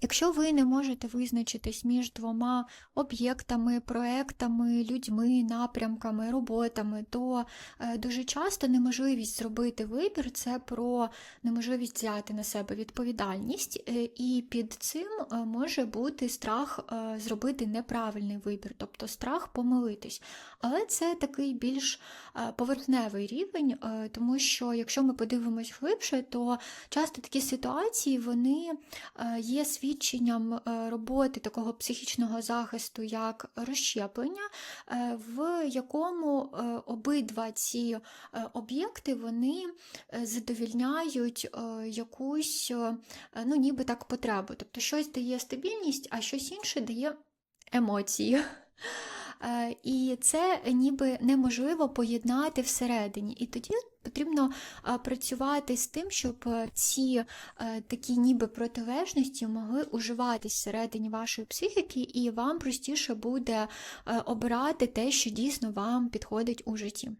Якщо ви не можете визначитись між двома об'єктами, проектами, людьми, напрямками, роботами, то е, дуже часто неможливість зробити вибір це про неможливість взяти на себе відповідальність, е, і під цим е, може бути страх зробити неправильний вибір, тобто страх помилитись. Але це такий більш поверхневий рівень, тому що якщо ми подивимось глибше, то часто такі ситуації вони є свідченням е, роботи такого психічного захисту, як розщеплення, е, в якому е, обидва ці об'єкти вони задовільняють якусь, ну ніби так потребу. Тобто щось дає стабільність, а щось інше дає емоції. Е, І це ніби неможливо поєднати всередині. І тоді потрібно працювати з тим, щоб е, ці е, такі ніби протилежності могли уживатись всередині вашої психіки, і вам простіше буде е, обирати те, що дійсно вам підходить у житті.